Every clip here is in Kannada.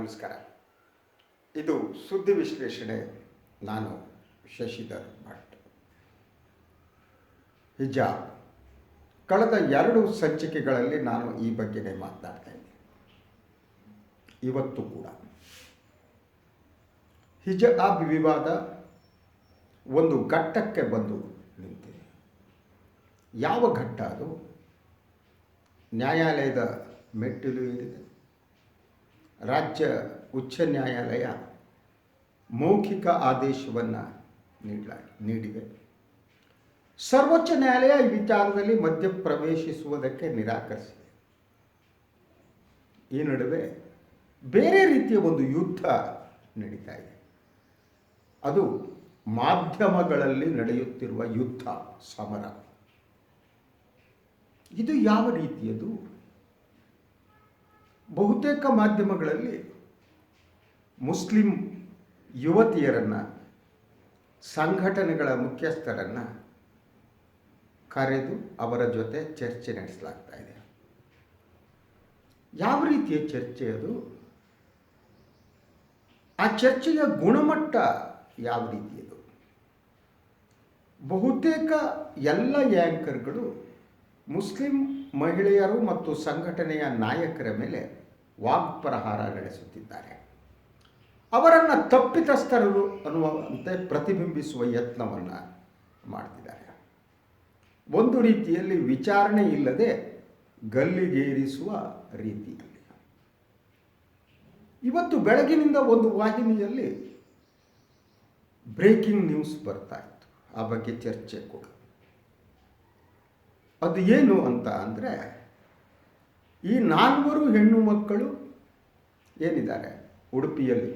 ನಮಸ್ಕಾರ. ಇದು ಸುದ್ದಿ ವಿಶ್ಲೇಷಣೆ. ನಾನು ಶಶಿಧರ್ ಭಟ್. ಹಿಜಾಬ್ ಕಳೆದ ಎರಡು ಸಂಚಿಕೆಗಳಲ್ಲಿ ನಾನು ಈ ಬಗ್ಗೆನೇ ಮಾತನಾಡ್ತಾ ಇದ್ದೀನಿ. ಇವತ್ತು ಕೂಡ. ಹಿಜಾಬ್ ವಿವಾದ ಒಂದು ಘಟ್ಟಕ್ಕೆ ಬಂದು ನಿಂತಿದೆ. ಯಾವ ಘಟ್ಟ ಅದು? ನ್ಯಾಯಾಲಯದ ಮೆಟ್ಟಿಲು ಏರಿದೆ. ರಾಜ್ಯ ಉಚ್ಚ ನ್ಯಾಯಾಲಯ ಮೌಖಿಕ ಆದೇಶವನ್ನು ನೀಡಲ, ನೀಡಿದೆ. ಸರ್ವೋಚ್ಚ ನ್ಯಾಯಾಲಯ ಈ ವಿಚಾರದಲ್ಲಿ ಮಧ್ಯಪ್ರವೇಶಿಸುವುದಕ್ಕೆ ನಿರಾಕರಿಸಿದೆ. ಈ ನಡುವೆ ಬೇರೆ ರೀತಿಯ ಒಂದು ಯುದ್ಧ ನಡೀತಾ ಇದೆ. ಅದು ಮಾಧ್ಯಮಗಳಲ್ಲಿ ನಡೆಯುತ್ತಿರುವ ಯುದ್ಧ, ಸಮರ. ಇದು ಯಾವ ರೀತಿಯದು? ಬಹುತೇಕ ಮಾಧ್ಯಮಗಳಲ್ಲಿ ಮುಸ್ಲಿಂ ಯುವತಿಯರನ್ನು, ಸಂಘಟನೆಗಳ ಮುಖ್ಯಸ್ಥರನ್ನು ಕರೆದು ಅವರ ಜೊತೆ ಚರ್ಚೆ ನಡೆಸಲಾಗ್ತಾ ಇದೆ. ಯಾವ ರೀತಿಯ ಚರ್ಚೆ ಅದು? ಆ ಚರ್ಚೆಯ ಗುಣಮಟ್ಟ ಯಾವ ರೀತಿಯದು ಬಹುತೇಕ ಎಲ್ಲ ಯಾಂಕರ್ಗಳು ಮುಸ್ಲಿಂ ಮಹಿಳೆಯರು ಮತ್ತು ಸಂಘಟನೆಯ ನಾಯಕರ ಮೇಲೆ ವಾಗ್ಪ್ರಹಾರ ನಡೆಸುತ್ತಿದ್ದಾರೆ. ಅವರನ್ನು ತಪ್ಪಿತಸ್ಥರು ಅನ್ನುವಂತೆ ಪ್ರತಿಬಿಂಬಿಸುವ ಯತ್ನವನ್ನು ಮಾಡ್ತಿದ್ದಾರೆ. ಒಂದು ರೀತಿಯಲ್ಲಿ ವಿಚಾರಣೆ ಇಲ್ಲದೆ ಗಲ್ಲಿಗೇರಿಸುವ ರೀತಿಯಲ್ಲಿ. ಇವತ್ತು ಬೆಳಗಿನಿಂದ ಒಂದು ವಾಹಿನಿಯಲ್ಲಿ ಬ್ರೇಕಿಂಗ್ ನ್ಯೂಸ್ ಬರ್ತಾ ಇತ್ತು. ಆ ಬಗ್ಗೆ ಚರ್ಚೆ ಕೂಡ. ಅದು ಏನು ಅಂತ ಅಂದರೆ ಈ ನಾಲ್ವರು ಹೆಣ್ಣು ಮಕ್ಕಳು ಏನಿದ್ದಾರೆ? ಉಡುಪಿಯಲ್ಲಿ.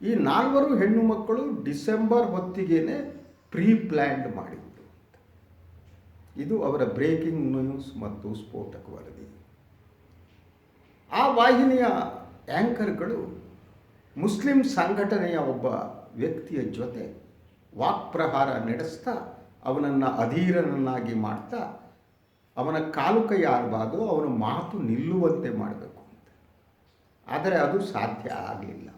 ಈ ನಾಲ್ವರು ಹೆಣ್ಣು ಮಕ್ಕಳು ಡಿಸೆಂಬರ್ ಹೊತ್ತಿಗೆನೆ ಪ್ರೀ ಪ್ಲ್ಯಾಂಡ್ ಮಾಡಿದ್ದು ಇದು ಅವರ ಬ್ರೇಕಿಂಗ್ ನ್ಯೂಸ್ ಮತ್ತು ಸ್ಫೋಟಕ ವರದಿ. ಆ ವಾಹಿನಿಯ ಆ್ಯಂಕರ್ಗಳು ಮುಸ್ಲಿಂ ಸಂಘಟನೆಯ ಒಬ್ಬ ವ್ಯಕ್ತಿಯ ಜೊತೆ ವಾಕ್ಪ್ರಹಾರ ನಡೆಸ್ತಾ ಅವನನ್ನು ಅಧೀರನನ್ನಾಗಿ ಮಾಡ್ತಾ ಅವನ ಕಾಲು ಕೈ ಆಗಬಾರ್ದು ಅವನ ಮಾತು ನಿಲ್ಲುವಂತೆ ಮಾಡಬೇಕು. ಅಂತ ಆದರೆ ಅದು ಸಾಧ್ಯ ಆಗಲಿಲ್ಲ.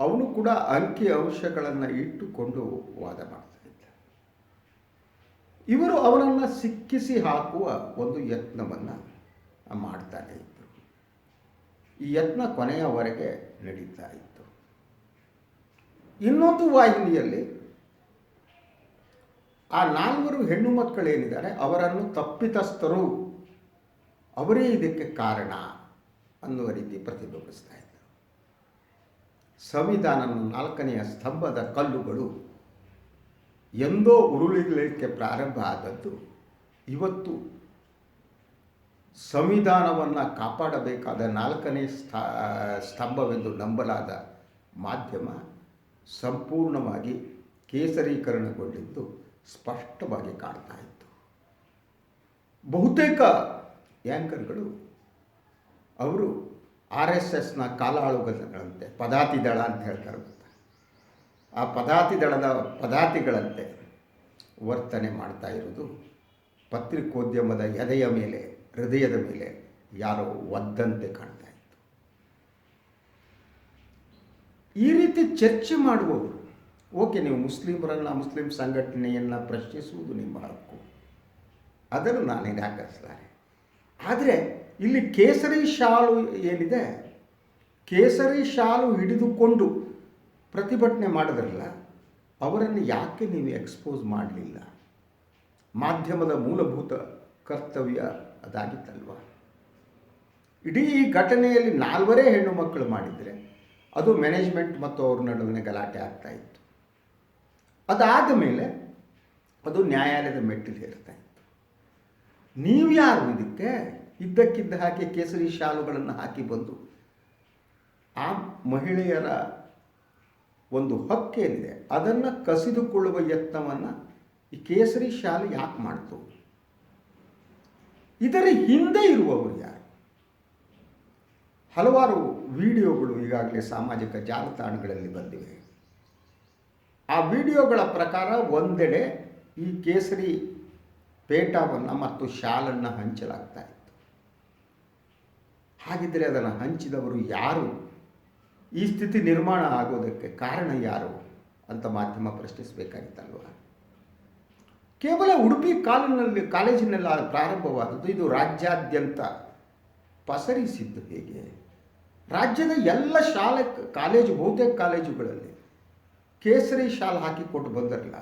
ಅವನು ಕೂಡ ಅಂಕಿ ಅಂಶಗಳನ್ನು ಇಟ್ಟುಕೊಂಡು ವಾದ ಮಾಡ್ತಾ ಇವರು ಅವನನ್ನು ಸಿಕ್ಕಿಸಿ ಹಾಕುವ ಒಂದು ಯತ್ನವನ್ನು ಮಾಡ್ತಾನೆ ಇದ್ದರು ಈ ಯತ್ನ ಕೊನೆಯವರೆಗೆ ನಡೀತಾ ಇತ್ತು. ಇನ್ನೊಂದು ವಾಹಿನಿಯಲ್ಲಿ ಆ ನಾಲ್ವರು ಹೆಣ್ಣು ಮಕ್ಕಳೇನಿದ್ದಾರೆ, ಅವರನ್ನು ತಪ್ಪಿತಸ್ಥರು, ಅವರೇ ಇದಕ್ಕೆ ಕಾರಣ ಅನ್ನುವ ರೀತಿ ಪ್ರತಿಬಿಂಬಿಸ್ತಾ ಇದ್ದರು. ಸಂವಿಧಾನದ ನಾಲ್ಕನೆಯ ಸ್ತಂಭದ ಕಲ್ಲುಗಳು ಎಂದೋ ಉರುಳಿಲಿಕ್ಕೆ ಪ್ರಾರಂಭ ಆದದ್ದು, ಇವತ್ತು ಸಂವಿಧಾನವನ್ನು ಕಾಪಾಡಬೇಕಾದ ನಾಲ್ಕನೇ ಸ್ತಂಭವೆಂದು ನಂಬಲಾದ ಮಾಧ್ಯಮ ಸಂಪೂರ್ಣವಾಗಿ ಕೇಸರೀಕರಣಗೊಂಡಿದ್ದು ಸ್ಪಷ್ಟವಾಗಿ ಕಾಣ್ತಾ ಇತ್ತು. ಬಹುತೇಕ ಆ್ಯಂಕರ್ಗಳು ಅವರು ಆರ್ ಎಸ್ ಎಸ್ನ ಕಾಲಾಳುಗಳಂತೆ, ಪದಾತಿ ದಳ ಅಂತ ಹೇಳ್ತಾರೆ ಆ ಪದಾತಿ ದಳದ ಪದಾತಿಗಳಂತೆ ವರ್ತನೆ ಮಾಡ್ತಾ ಇರೋದು ಪತ್ರಿಕೋದ್ಯಮದ ಎದೆಯ ಮೇಲೆ, ಹೃದಯದ ಮೇಲೆ ಯಾರೋ ಒದ್ದಂತೆ ಕಾಣ್ತಾ ಇತ್ತು. ಈ ರೀತಿ ಚರ್ಚೆ ಮಾಡುವವರು ಓಕೆ, ನೀವು ಮುಸ್ಲಿಮರನ್ನು ಮುಸ್ಲಿಂ ಸಂಘಟನೆಯನ್ನು ಪ್ರಶ್ನಿಸುವುದು ನಿಮ್ಮ ಹಕ್ಕು. ಅದನ್ನು ನಾನು ನಿರಾಕರಿಸಲಾರೆ ಆದರೆ ಇಲ್ಲಿ ಕೇಸರಿ ಶಾಲು ಏನಿದೆ? ಕೇಸರಿ ಶಾಲು ಹಿಡಿದುಕೊಂಡು ಪ್ರತಿಭಟನೆ ಮಾಡಿದ್ರಲ್ಲ, ಅವರನ್ನು ಯಾಕೆ ನೀವು ಎಕ್ಸ್ಪೋಸ್ ಮಾಡಲಿಲ್ಲ? ಮಾಧ್ಯಮದ ಮೂಲಭೂತ ಕರ್ತವ್ಯ ಅದಾಗಿತ್ತಲ್ವ? ಇಡೀ ಘಟನೆಯಲ್ಲಿ ನಾಲ್ವರೇ ಹೆಣ್ಣು ಮಕ್ಕಳು ಮಾಡಿದರೆ ಅದು ಮ್ಯಾನೇಜ್ಮೆಂಟ್ ಮತ್ತು ಅವ್ರ ನಡುವಿನ ಗಲಾಟೆ ಆಗ್ತಾ ಇತ್ತು. ಅದಾದ ಮೇಲೆ ಅದು ನ್ಯಾಯಾಲಯದ ಮೆಟ್ಟಿಲು ನೀವು ಯಾರು ಇದಕ್ಕೆ? ಇದ್ದಕ್ಕಿದ್ದ ಹಾಗೆ ಕೇಸರಿ ಶಾಲುಗಳನ್ನು ಹಾಕಿ ಬಂದು. ಆ ಮಹಿಳೆಯರ ಒಂದು ಹಕ್ಕೇನಿದೆ? ಅದನ್ನು ಕಸಿದುಕೊಳ್ಳುವ ಯತ್ನವನ್ನು ಈ ಕೇಸರಿ ಶಾಲು ಯಾಕೆ ಮಾಡ್ತು? ಇದರ ಹಿಂದೆ ಇರುವವರು ಯಾರು? ಹಲವಾರು ವಿಡಿಯೋಗಳು ಈಗಾಗಲೇ ಸಾಮಾಜಿಕ ಜಾಲತಾಣಗಳಲ್ಲಿ ಬಂದಿವೆ. ಆ ವಿಡಿಯೋಗಳ ಪ್ರಕಾರ ಒಂದೆಡೆ ಈ ಕೇಸರಿ ಪೇಟವನ್ನು ಮತ್ತು ಶಾಲನ್ನು ಹಂಚಲಾಗ್ತಾ ಇತ್ತು. ಹಾಗಿದ್ದರೆ ಅದನ್ನು ಹಂಚಿದವರು ಯಾರು? ಈ ಸ್ಥಿತಿ ನಿರ್ಮಾಣ ಆಗೋದಕ್ಕೆ ಕಾರಣ ಯಾರು ಅಂತ ಮಾಧ್ಯಮ ಪ್ರಶ್ನಿಸಬೇಕಾಗಿತ್ತಲ್ವ? ಕೇವಲ ಉಡುಪಿ ಕಾಲಿನಲ್ಲಿ, ಕಾಲೇಜಿನಲ್ಲಿ ಪ್ರಾರಂಭವಾದದ್ದು ಇದು ರಾಜ್ಯಾದ್ಯಂತ ಪಸರಿಸಿದ್ದು ಹೇಗೆ? ರಾಜ್ಯದ ಎಲ್ಲ ಶಾಲೆ, ಕಾಲೇಜು, ಬಹುತೇಕ ಕಾಲೇಜುಗಳಲ್ಲಿ ಕೇಸರಿ ಶಾಲ್ ಹಾಕಿ ಕೊಟ್ಟು ಬಂದರಲ್ಲ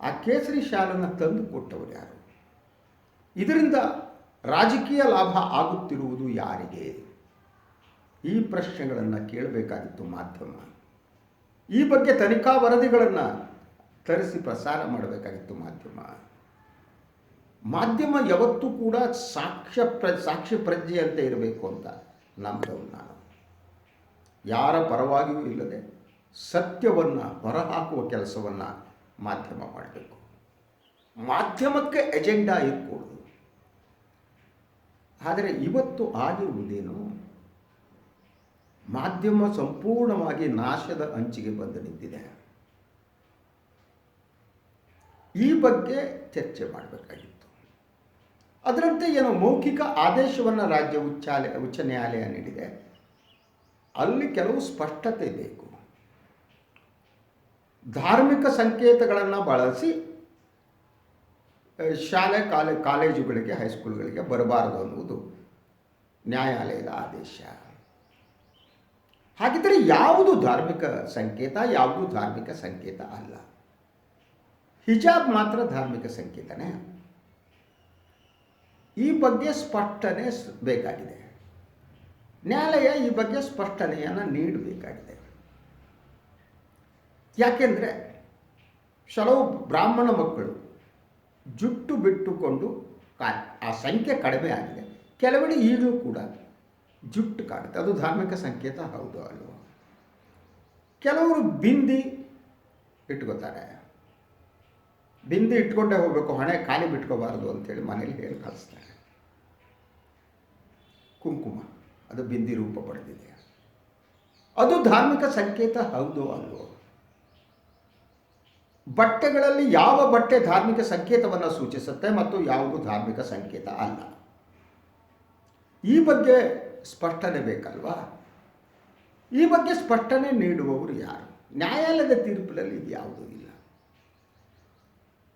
ಆ ಕೇಸರಿ ಶಾಲನ್ನು ತಂದು ಕೊಟ್ಟವರು ಯಾರು? ಇದರಿಂದ ರಾಜಕೀಯ ಲಾಭ ಆಗುತ್ತಿರುವುದು ಯಾರಿಗೆ? ಈ ಪ್ರಶ್ನೆಗಳನ್ನು ಕೇಳಬೇಕಾಗಿತ್ತು ಮಾಧ್ಯಮ. ಈ ಬಗ್ಗೆ ತನಿಖಾ ವರದಿಗಳನ್ನು ತರಿಸಿ ಪ್ರಸಾರ ಮಾಡಬೇಕಾಗಿತ್ತು ಮಾಧ್ಯಮ. ಮಾಧ್ಯಮ ಯಾವತ್ತೂ ಕೂಡ ಸಾಕ್ಷ್ಯ ಪ್ರ ಸಾಕ್ಷಿ ಪ್ರಜ್ಞೆಯಂತೆ ಇರಬೇಕು ಅಂತ ನಂಬಿದವನು ನಾನು. ಯಾರ ಪರವಾಗಿಯೂ ಇಲ್ಲದೆ ಸತ್ಯವನ್ನು ಹೊರಹಾಕುವ ಕೆಲಸವನ್ನು ಮಾಧ್ಯಮ ಮಾಡಬೇಕು. ಮಾಧ್ಯಮಕ್ಕೆ ಎಜೆಂಡಾ ಇರಕೂಡದು. ಆದರೆ ಇವತ್ತು ಆಗಿರುವುದೇನು? ಮಾಧ್ಯಮ ಸಂಪೂರ್ಣವಾಗಿ ನಾಶದ ಅಂಚಿಗೆ ಬಂದು ನಿಂತಿದೆ. ಈ ಬಗ್ಗೆ ಚರ್ಚೆ ಮಾಡಬೇಕಾಗಿತ್ತು. ಅದರಂತೆ ಏನು ಮೌಖಿಕ ಆದೇಶವನ್ನು ರಾಜ್ಯ ಉಚ್ಚಾಲಯ ಉಚ್ಚ ನ್ಯಾಯಾಲಯ ನೀಡಿದೆ. ಅಲ್ಲಿ ಕೆಲವು ಸ್ಪಷ್ಟತೆ ಬೇಕು. ಧಾರ್ಮಿಕ ಸಂಕೇತಗಳನ್ನು ಬಳಸಿ ಶಾಲೆ, ಕಾಲೇ, ಕಾಲೇಜುಗಳಿಗೆ, ಹೈಸ್ಕೂಲ್ಗಳಿಗೆ ಬರಬಾರದು ಅನ್ನುವುದು ನ್ಯಾಯಾಲಯದ ಆದೇಶ. ಹಾಗಿದ್ದರೆ ಯಾವುದು ಧಾರ್ಮಿಕ ಸಂಕೇತ, ಯಾವುದು ಧಾರ್ಮಿಕ ಸಂಕೇತ ಅಲ್ಲ. ಹಿಜಾಬ್ ಮಾತ್ರ ಧಾರ್ಮಿಕ ಸಂಕೇತನೇ. ಈ ಬಗ್ಗೆ ಸ್ಪಷ್ಟನೆ ಬೇಕಾಗಿದೆ. ನ್ಯಾಯಾಲಯ ಈ ಬಗ್ಗೆ ಸ್ಪಷ್ಟನೆಯನ್ನು ನೀಡಬೇಕಾಗಿದೆ. ಯಾಕೆಂದರೆ ಕೆಲವು ಬ್ರಾಹ್ಮಣ ಮಕ್ಕಳು ಜುಟ್ಟು ಬಿಟ್ಟುಕೊಂಡು ಕಾ- ಆ ಸಂಖ್ಯೆ ಕಡಿಮೆ ಆಗಿದೆ. ಕೆಲವೆಡೆ ಈಗಲೂ ಕೂಡ ಜುಟ್ಟು ಕಾಡುತ್ತೆ. ಅದು ಧಾರ್ಮಿಕ ಸಂಕೇತ, ಹೌದು ಅಲ್ವ? ಕೆಲವರು ಬಿಂದಿ ಇಟ್ಕೋತಾರೆ. ಬಿಂದಿ ಇಟ್ಕೊಂಡೇ ಹೋಗಬೇಕು, ಹಣೆ ಖಾಲಿ ಬಿಟ್ಕೋಬಾರ್ದು ಅಂತೇಳಿ ಮನೇಲಿ ಹೇಳಿ ಕಳಿಸ್ತಾರೆ. ಕುಂಕುಮ, ಅದು ಬಿಂದಿ ರೂಪ ಪಡೆದಿದೆ. ಅದು ಧಾರ್ಮಿಕ ಸಂಕೇತ, ಹೌದು ಅಲ್ವೋ? ಬಟ್ಟೆಗಳಲ್ಲಿ ಯಾವ ಬಟ್ಟೆ ಧಾರ್ಮಿಕ ಸಂಕೇತವನ್ನು ಸೂಚಿಸುತ್ತೆ ಮತ್ತು ಯಾವುದು ಧಾರ್ಮಿಕ ಸಂಕೇತ ಅಲ್ಲ? ಈ ಬಗ್ಗೆ ಸ್ಪಷ್ಟನೆ ಬೇಕಲ್ವಾ? ಈ ಬಗ್ಗೆ ಸ್ಪಷ್ಟನೆ ನೀಡುವವರು ಯಾರು? ನ್ಯಾಯಾಲಯದ ತೀರ್ಪಿನಲ್ಲಿ ಇದು ಯಾವುದೂ ಇಲ್ಲ.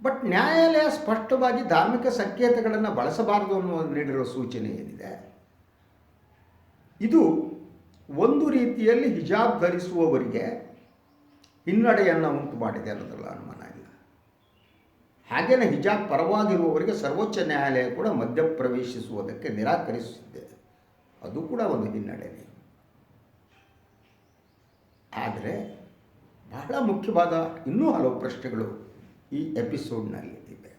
ಬಟ್ ನ್ಯಾಯಾಲಯ ಸ್ಪಷ್ಟವಾಗಿ ಧಾರ್ಮಿಕ ಸಂಕೇತಗಳನ್ನು ಬಳಸಬಾರದು ಅನ್ನುವ ನೀಡಿರುವ ಸೂಚನೆ ಏನಿದೆ? ಇದು ಒಂದು ರೀತಿಯಲ್ಲಿ ಹಿಜಾಬ್ ಧರಿಸುವವರಿಗೆ ಹಿನ್ನಡೆಯನ್ನು ಉಂಟು ಮಾಡಿದೆ ಅನ್ನೋದ್ರಲ್ಲಿ ಅನುಮಾನ ಇಲ್ಲ. ಹಾಗೆಯೇ ಹಿಜಾಬ್ ಪರವಾಗಿರುವವರಿಗೆ ಸರ್ವೋಚ್ಚ ನ್ಯಾಯಾಲಯ ಕೂಡ ಮಧ್ಯಪ್ರವೇಶಿಸುವುದಕ್ಕೆ ನಿರಾಕರಿಸುತ್ತಿದೆ. ಅದು ಕೂಡ ಒಂದು ಹಿನ್ನಡೆನೇ. ಆದರೆ ಬಹಳ ಮುಖ್ಯವಾದ ಇನ್ನೂ ಹಲವು ಪ್ರಶ್ನೆಗಳು ಈ ಎಪಿಸೋಡ್ನಲ್ಲಿ ಇವೆ.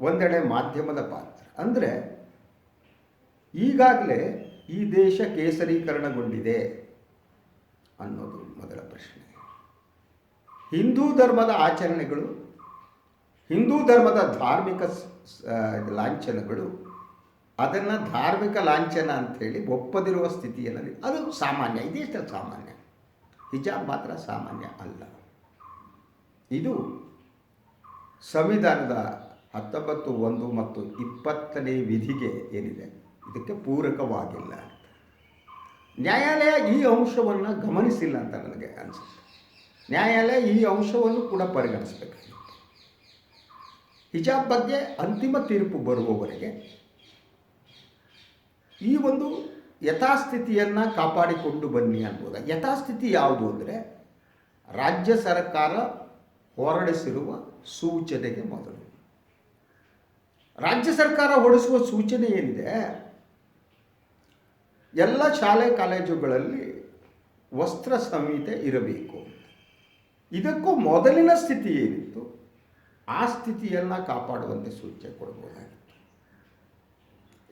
ಒಂದೆಡೆ ಮಾಧ್ಯಮದ ಪಾತ್ರ. ಅಂದರೆ ಈಗಾಗಲೇ ಈ ದೇಶ ಕೇಸರೀಕರಣಗೊಂಡಿದೆ ಅನ್ನೋದು ಮೊದಲ ಪ್ರಶ್ನೆ. ಹಿಂದೂ ಧರ್ಮದ ಆಚರಣೆಗಳು, ಹಿಂದೂ ಧರ್ಮದ ಧಾರ್ಮಿಕ ಲಾಂಛನಗಳು, ಅದನ್ನು ಧಾರ್ಮಿಕ ಲಾಂಛನ ಅಂಥೇಳಿ ಒಪ್ಪದಿರುವ ಸ್ಥಿತಿಯಲ್ಲಿ ಅದು ಸಾಮಾನ್ಯ, ಇದೇಷ್ಟು ಸಾಮಾನ್ಯ. ಹಿಜಾಬ್ ಮಾತ್ರ ಸಾಮಾನ್ಯ ಅಲ್ಲ. ಇದು ಸಂವಿಧಾನದ ಹತ್ತೊಂಬತ್ತು, ಒಂದು ಮತ್ತು ಇಪ್ಪತ್ತನೇ ವಿಧಿಗೆ ಏನಿದೆ, ಇದಕ್ಕೆ ಪೂರಕವಾಗಿಲ್ಲ ನ್ಯಾಯಾಲಯ ಈ ಅಂಶವನ್ನು ಗಮನಿಸಿಲ್ಲ ಅಂತ ನನಗೆ ಅನಿಸುತ್ತೆ. ನ್ಯಾಯಾಲಯ ಈ ಅಂಶವನ್ನು ಕೂಡ ಪರಿಗಣಿಸಬೇಕಾಗಿತ್ತು ಹಿಜಾಬ್ ಬಗ್ಗೆ ಅಂತಿಮ ತೀರ್ಪು ಬರುವವರೆಗೆ ಈ ಒಂದು ಯಥಾಸ್ಥಿತಿಯನ್ನು ಕಾಪಾಡಿಕೊಂಡು ಬನ್ನಿ ಅನ್ಬೋದು ಯಥಾಸ್ಥಿತಿ ಯಾವುದು ಅಂದರೆ ರಾಜ್ಯ ಸರ್ಕಾರ ಹೊರಡಿಸಿರುವ ಸೂಚನೆಗೆ ಮೊದಲು. ರಾಜ್ಯ ಸರ್ಕಾರ ಹೊರಡಿಸುವ ಸೂಚನೆ ಏನಿದೆ? ಎಲ್ಲ ಶಾಲೆ, ಕಾಲೇಜುಗಳಲ್ಲಿ ವಸ್ತ್ರ ಸಂಹಿತೆ ಇರಬೇಕು. ಇದಕ್ಕೂ ಮೊದಲಿನ ಸ್ಥಿತಿ ಏನಿತ್ತು? ಆ ಸ್ಥಿತಿಯನ್ನು ಕಾಪಾಡುವಂತೆ ಸೂಚನೆ ಕೊಡಬಹುದಾಗಿತ್ತು.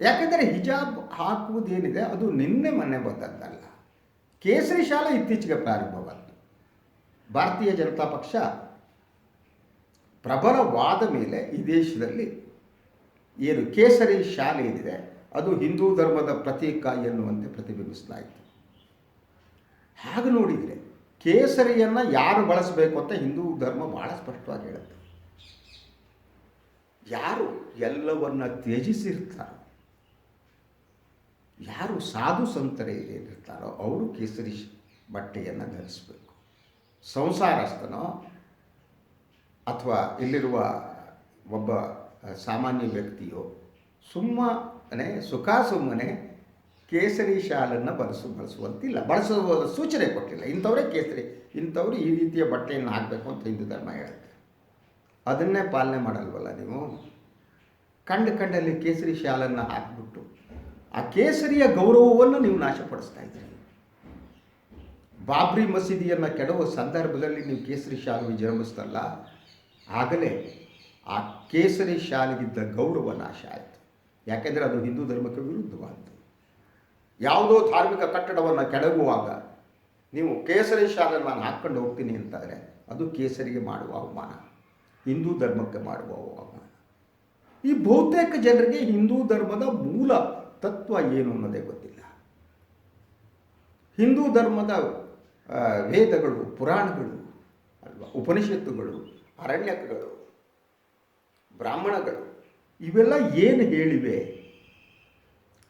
ಯಾಕೆಂದರೆ ಹಿಜಾಬ್ ಹಾಕುವುದೇನಿದೆ, ಅದು ನಿನ್ನೆ ಮೊನ್ನೆ ಬಂದದ್ದಲ್ಲ. ಕೇಸರಿ ಶಾಲೆ ಇತ್ತೀಚೆಗೆ ಪ್ರಾರಂಭವಾಯಿತು ಭಾರತೀಯ ಜನತಾ ಪಕ್ಷ ಪ್ರಬಲವಾದ ಮೇಲೆ ಈ ದೇಶದಲ್ಲಿ ಏನು ಕೇಸರಿ ಶಾಲೆ ಏನಿದೆ, ಅದು ಹಿಂದೂ ಧರ್ಮದ ಪ್ರತೀಕ ಎನ್ನುವಂತೆ ಪ್ರತಿಬಿಂಬಿಸಲಾಯಿತು. ಹಾಗೆ ನೋಡಿದರೆ ಕೇಸರಿಯನ್ನು ಯಾರು ಬಳಸಬೇಕು ಅಂತ ಹಿಂದೂ ಧರ್ಮ ಭಾಳ ಸ್ಪಷ್ಟವಾಗಿ ಹೇಳುತ್ತೆ. ಯಾರು ಎಲ್ಲವನ್ನ ತ್ಯಜಿಸಿರ್ತಾರೋ, ಯಾರು ಸಾಧು ಸಂತರೇ ಏನಿರ್ತಾರೋ ಅವರು ಕೇಸರಿ ಬಟ್ಟೆಯನ್ನು ಧರಿಸಬೇಕು. ಸಂಸಾರಸ್ಥನೋ ಅಥವಾ ಇಲ್ಲಿರುವ ಒಬ್ಬ ಸಾಮಾನ್ಯ ವ್ಯಕ್ತಿಯೋ ಸುಮ್ಮನೆ ಸುಖ ಸುಮ್ಮನೆ ಕೇಸರಿ ಶಾಲನ್ನು ಬಳಸು, ಬಳಸುವಂತಿಲ್ಲ. ಬಳಸುವ ಸೂಚನೆ ಕೊಟ್ಟಿಲ್ಲ. ಇಂಥವರೇ ಕೇಸರಿ. ಇಂಥವ್ರು ಈ ರೀತಿಯ ಬಟ್ಟೆಯನ್ನು ಹಾಕಬೇಕು ಅಂತ ಹಿಂದೂ ಧರ್ಮ ಹೇಳುತ್ತೆ. ಅದನ್ನೇ ಪಾಲನೆ ಮಾಡಲ್ವಲ್ಲ ನೀವು? ಕಂಡ ಕಂಡಲ್ಲಿ ಕೇಸರಿ ಶಾಲನ್ನು ಹಾಕಿಬಿಟ್ಟು, ಆ ಕೇಸರಿಯ ಗೌರವವನ್ನು ನೀವು ನಾಶಪಡಿಸ್ತಾ ಇದ್ದೀರಿ. ಬಾಬ್ರಿ ಮಸೀದಿಯನ್ನು ಕೆಡವ ಸಂದರ್ಭದಲ್ಲಿ ನೀವು ಕೇಸರಿ ಶಾಲು ವಿಜೃಂಭಿಸ್ತಲ್ಲ ಆಗಲೇ ಆ ಕೇಸರಿ ಶಾಲೆಗಿದ್ದ ಗೌರವ ನಾಶ ಆಯಿತು. ಯಾಕೆಂದರೆ ಅದು ಹಿಂದೂ ಧರ್ಮಕ್ಕೆ ವಿರುದ್ಧವಾದ್ದು. ಯಾವುದೋ ಧಾರ್ಮಿಕ ಕಟ್ಟಡವನ್ನು ಕೆಡಗುವಾಗ ನೀವು ಕೇಸರಿ ಶಾಲೆಯನ್ನು ನಾನು ಹಾಕ್ಕೊಂಡು ಹೋಗ್ತೀನಿ ಅಂತಂದರೆ ಅದು ಕೇಸರಿಗೆ ಮಾಡುವ ಅವಮಾನ. ಹಿಂದೂ ಧರ್ಮಕ್ಕೆ ಮಾಡುವ ಅವಮಾನ. ಈ ಬಹುತೇಕ ಜನರಿಗೆ ಹಿಂದೂ ಧರ್ಮದ ಮೂಲ ತತ್ವ ಏನು ಅನ್ನೋದೇ ಗೊತ್ತಿಲ್ಲ. ಹಿಂದೂ ಧರ್ಮದ ವೇದಗಳು, ಪುರಾಣಗಳು, ಅಲ್ವಾ, ಉಪನಿಷತ್ತುಗಳು, ಅರಣ್ಯಕಗಳು, ಬ್ರಾಹ್ಮಣಗಳು, ಇವೆಲ್ಲ ಏನು ಹೇಳಿವೆ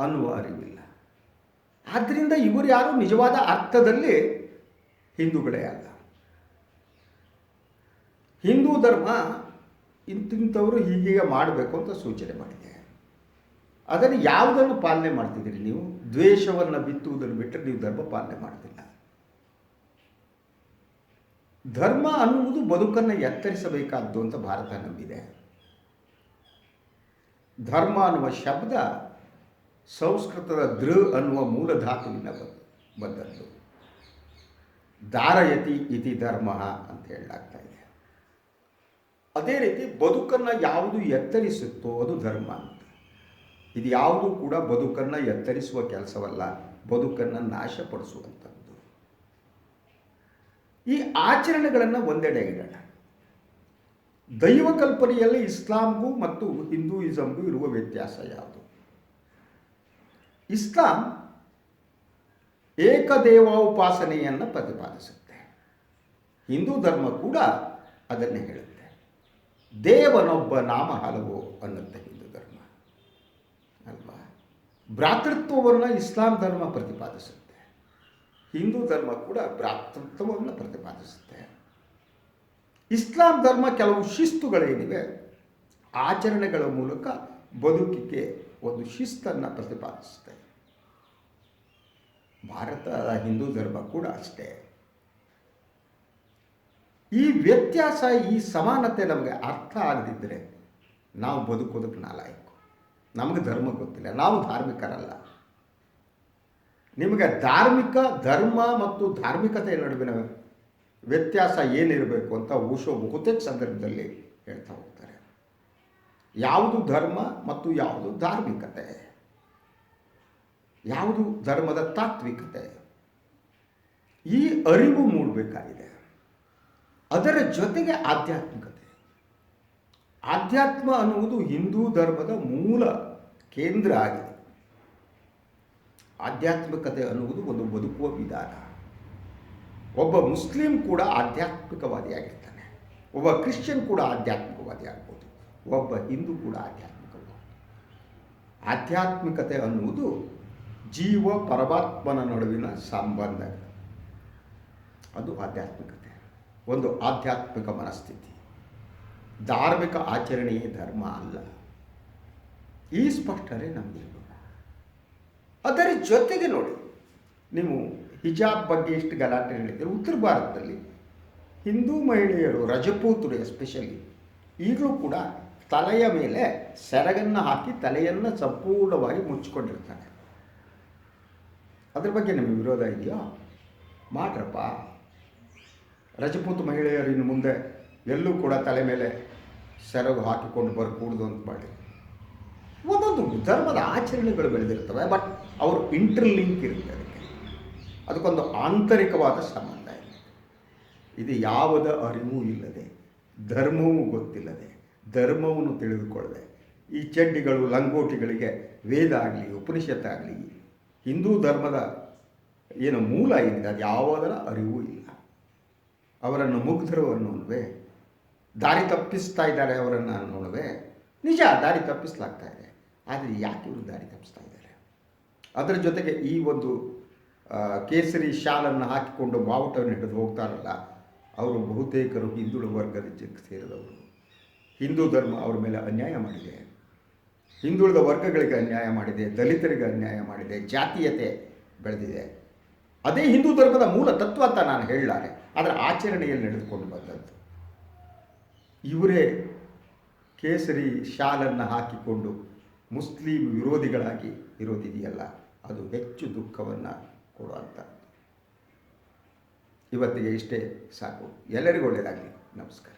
ಅನ್ನುವ ಅರಿವಿಲ್ಲ. ಆದ್ದರಿಂದ ಇವರು ಯಾರು? ನಿಜವಾದ ಅರ್ಥದಲ್ಲಿ ಹಿಂದೂಗಳೇ ಅಲ್ಲ. ಹಿಂದೂ ಧರ್ಮ ಇಂತಿಂಥವರು ಹೀಗೆ ಮಾಡಬೇಕು ಅಂತ ಸೂಚನೆ ಮಾಡಿದೆ. ಅದನ್ನು ಯಾವುದನ್ನು ಪಾಲನೆ ಮಾಡ್ತಿದ್ದೀರಿ ನೀವು? ದ್ವೇಷವನ್ನು ಬಿತ್ತುವುದನ್ನು ಬಿಟ್ಟರೆ ನೀವು ಧರ್ಮ ಪಾಲನೆ ಮಾಡ್ತಿಲ್ಲ ಧರ್ಮ ಅನ್ನುವುದು ಬದುಕನ್ನು ಎತ್ತರಿಸಬೇಕಾದ್ದು ಅಂತ ಭಾರತ ನಂಬಿದೆ. ಧರ್ಮ ಅನ್ನುವ ಶಬ್ದ ಸಂಸ್ಕೃತದ ದೃ ಅನ್ನುವ ಮೂಲ ಧಾತುವಿನ ಬಂದದ್ದು. ದಾರಯತಿ ಇತಿ ಧರ್ಮ ಅಂತ ಹೇಳಲಾಗ್ತಾ ಇದೆ. ಅದೇ ರೀತಿ ಬದುಕನ್ನು ಯಾವುದು ಎತ್ತರಿಸುತ್ತೋ ಅದು ಧರ್ಮ ಅಂತ. ಇದು ಯಾವುದು ಕೂಡ ಬದುಕನ್ನು ಎತ್ತರಿಸುವ ಕೆಲಸವಲ್ಲ, ಬದುಕನ್ನು ನಾಶಪಡಿಸುವಂಥದ್ದು. ಈ ಆಚರಣೆಗಳನ್ನು ಒಂದೆಡೆ ಇಡೋಣ. ದೈವ ಕಲ್ಪನೆಯಲ್ಲಿ ಇಸ್ಲಾಂಗೂ ಮತ್ತು ಹಿಂದೂಯಿಸಮ್ಗೂ ಇರುವ ವ್ಯತ್ಯಾಸ ಯಾವುದು? ಇಸ್ಲಾಂ ಏಕದೇವೋಪಾಸನೆಯನ್ನು ಪ್ರತಿಪಾದಿಸುತ್ತೆ. ಹಿಂದೂ ಧರ್ಮ ಕೂಡ ಅದನ್ನೇ ಹೇಳುತ್ತೆ. ದೇವನೊಬ್ಬ ನಾಮ ಹಲವು ಅನ್ನುತ್ತೆ ಹಿಂದೂ ಧರ್ಮ. ಅಲ್ವಾ? ಭ್ರಾತೃತ್ವವನ್ನು ಇಸ್ಲಾಂ ಧರ್ಮ ಪ್ರತಿಪಾದಿಸುತ್ತೆ. ಹಿಂದೂ ಧರ್ಮ ಕೂಡ ಭ್ರಾತೃತ್ವವನ್ನು ಪ್ರತಿಪಾದಿಸುತ್ತೆ. ಇಸ್ಲಾಂ ಧರ್ಮ ಕೆಲವು ಶಿಸ್ತುಗಳೇನಿವೆ? ಆಚರಣೆಗಳ ಮೂಲಕ ಬದುಕಿಗೆ ಒಂದು ಶಿಸ್ತನ್ನು ಪ್ರತಿಪಾದಿಸುತ್ತೆ. ಭಾರತದ ಹಿಂದೂ ಧರ್ಮ ಕೂಡ ಅಷ್ಟೇ. ಈ ವ್ಯತ್ಯಾಸ, ಈ ಸಮಾನತೆ ನಮಗೆ ಅರ್ಥ ಆಗದಿದ್ದರೆ ನಾವು ಬದುಕೋದಕ್ಕೆ ನಾಲಾಯಕು. ನಮಗೆ ಧರ್ಮ ಗೊತ್ತಿಲ್ಲ, ನಾವು ಧಾರ್ಮಿಕರಲ್ಲ. ನಿಮಗೆ ಧಾರ್ಮಿಕ, ಧರ್ಮ ಮತ್ತು ಧಾರ್ಮಿಕತೆಯ ನಡುವಿನ ವ್ಯತ್ಯಾಸ ಏನಿರಬೇಕು ಅಂತ ಊಶೋ ಬಹುತೇಕ ಸಂದರ್ಭದಲ್ಲಿ ಹೇಳ್ತಾ ಹೋಗ್ತಾರೆ. ಯಾವುದು ಧರ್ಮ ಮತ್ತು ಯಾವುದು ಧಾರ್ಮಿಕತೆ. ಯಾವುದು ಧರ್ಮದ ತಾತ್ವಿಕತೆ. ಈ ಅರಿವು ಮೂಡಬೇಕಾಗಿದೆ. ಅದರ ಜೊತೆಗೆ ಆಧ್ಯಾತ್ಮಿಕತೆ. ಆಧ್ಯಾತ್ಮ ಅನ್ನುವುದು ಹಿಂದೂ ಧರ್ಮದ ಮೂಲ ಕೇಂದ್ರ ಆಗಿದೆ. ಆಧ್ಯಾತ್ಮಿಕತೆ ಅನ್ನುವುದು ಒಂದು ಬದುಕುವ ವಿಧಾನ. ಒಬ್ಬ ಮುಸ್ಲಿಂ ಕೂಡ ಆಧ್ಯಾತ್ಮಿಕವಾದಿಯಾಗಿರ್ತಾನೆ. ಒಬ್ಬ ಕ್ರಿಶ್ಚಿಯನ್ ಕೂಡ ಆಧ್ಯಾತ್ಮಿಕವಾದಿ ಆಗ್ಬೋದು ಒಬ್ಬ ಹಿಂದೂ ಕೂಡ ಆಧ್ಯಾತ್ಮಿಕವಾದಿ ಆಧ್ಯಾತ್ಮಿಕತೆ ಅನ್ನುವುದು ಜೀವ ಪರಮಾತ್ಮನ ನಡುವಿನ ಸಂಬಂಧ. ಅದು ಆಧ್ಯಾತ್ಮಿಕತೆ. ಒಂದು ಆಧ್ಯಾತ್ಮಿಕ ಮನಸ್ಥಿತಿ. ಧಾರ್ಮಿಕ ಆಚರಣೆಯೇ ಧರ್ಮ ಅಲ್ಲ. ಈ ಸ್ಪಷ್ಟನೆ ನಮಗೆ ಅದರ ಜೊತೆಗೆ ನೋಡಿ, ನೀವು ಹಿಜಾಬ್ ಬಗ್ಗೆ ಎಷ್ಟು ಗಲಾಟೆ ಹೇಳಿದರೆ ಉತ್ತರ ಭಾರತದಲ್ಲಿ ಹಿಂದೂ ಮಹಿಳೆಯರು, ರಜಪೂತರು ಎಸ್ಪೆಷಲಿ ಈಗಲೂ ಕೂಡ ತಲೆಯ ಮೇಲೆ ಸೆರಗನ್ನು ಹಾಕಿ ತಲೆಯನ್ನು ಸಂಪೂರ್ಣವಾಗಿ ಮುಚ್ಚಿಕೊಂಡಿರ್ತಾರೆ ಅದ್ರ ಬಗ್ಗೆ ನಿಮಗೆ ವಿರೋಧ ಇದೆಯಾ? ಮಾಡ್ರಪ್ಪ ರಜಪೂತ್ ಮಹಿಳೆಯರು ಇನ್ನು ಮುಂದೆ ಎಲ್ಲೂ ಕೂಡ ತಲೆ ಮೇಲೆ ಸೆರಗು ಹಾಕಿಕೊಂಡು ಬರಕೂಡ್ದು ಅಂತ ಮಾಡಿ. ಒಂದೊಂದು ಧರ್ಮದ ಆಚರಣೆಗಳು ಬೆಳೆದಿರ್ತವೆ ಬಟ್ ಅವರು ಇಂಟರ್ಲಿಂಕ್ ಇರುತ್ತೆ ಅದಕ್ಕೆ. ಅದಕ್ಕೊಂದು ಆಂತರಿಕವಾದ ಸಂಬಂಧ ಇದೆ. ಇದು ಯಾವುದ ಅರಿವು ಇಲ್ಲದೆ, ಧರ್ಮವೂ ಗೊತ್ತಿಲ್ಲದೆ, ಧರ್ಮವನ್ನು ತಿಳಿದುಕೊಳ್ಳದೆ, ಈ ಚಡ್ಡಿಗಳು ಲಂಗೋಟಿಗಳಿಗೆ ವೇದ ಆಗಲಿ ಉಪನಿಷತ್ತಾಗಲಿ ಹಿಂದೂ ಧರ್ಮದ ಏನು ಮೂಲ ಏನಿದೆ ಅದು ಯಾವುದರ ಅರಿವು ಇಲ್ಲ. ಅವರನ್ನು ಮುಗ್ಧರು ಅನ್ನೋಲ್ವೇ ದಾರಿ ತಪ್ಪಿಸ್ತಾ ಇದ್ದಾರೆ ಅವರನ್ನು ಅನ್ನೋಲ್ವೇ ನಿಜ ದಾರಿ ತಪ್ಪಿಸ್ಲಾಗ್ತಾ ಇದೆ, ಆದರೆ ಯಾಕೆ ಇವರು ದಾರಿ ತಪ್ಪಿಸ್ತಾ ಇದ್ದಾರೆ? ಅದರ ಜೊತೆಗೆ ಈ ಒಂದು ಕೇಸರಿ ಶಾಲನ್ನು ಹಾಕಿಕೊಂಡು ಬಾವುಟವನ್ನು ಹಿಡಿದು ಹೋಗ್ತಾರಲ್ಲ, ಅವರು ಬಹುತೇಕರು ಹಿಂದುಳಿದ ವರ್ಗದ ಸೇರಿದವರು. ಹಿಂದೂ ಧರ್ಮ ಅವರ ಮೇಲೆ ಅನ್ಯಾಯ ಮಾಡಿದೆ. ಹಿಂದುಳಿದ ವರ್ಗಗಳಿಗೆ ಅನ್ಯಾಯ ಮಾಡಿದೆ, ದಲಿತರಿಗೆ ಅನ್ಯಾಯ ಮಾಡಿದೆ, ಜಾತೀಯತೆ ಬೆಳೆದಿದೆ. ಅದೇ ಹಿಂದೂ ಧರ್ಮದ ಮೂಲ ತತ್ವ ಅಂತ ನಾನು ಹೇಳಲಾರೆ. ಅದರ ಆಚರಣೆಯಲ್ಲಿ ನಡೆದುಕೊಂಡು ಬಂದದ್ದು. ಇವರೇ ಕೇಸರಿ ಶಾಲನ್ನು ಹಾಕಿಕೊಂಡು ಮುಸ್ಲಿಂ ವಿರೋಧಿಗಳಾಗಿ ಇರೋದಿದೆಯಲ್ಲ, ಅದು ಹೆಚ್ಚು ದುಃಖವನ್ನು ಕೊಡುವಂಥ ಇವತ್ತಿಗೆ ಇಷ್ಟೇ ಸಾಕು. ಎಲ್ಲರಿಗೂ ಒಳ್ಳೆಯದಾಗಲಿ. ನಮಸ್ಕಾರ.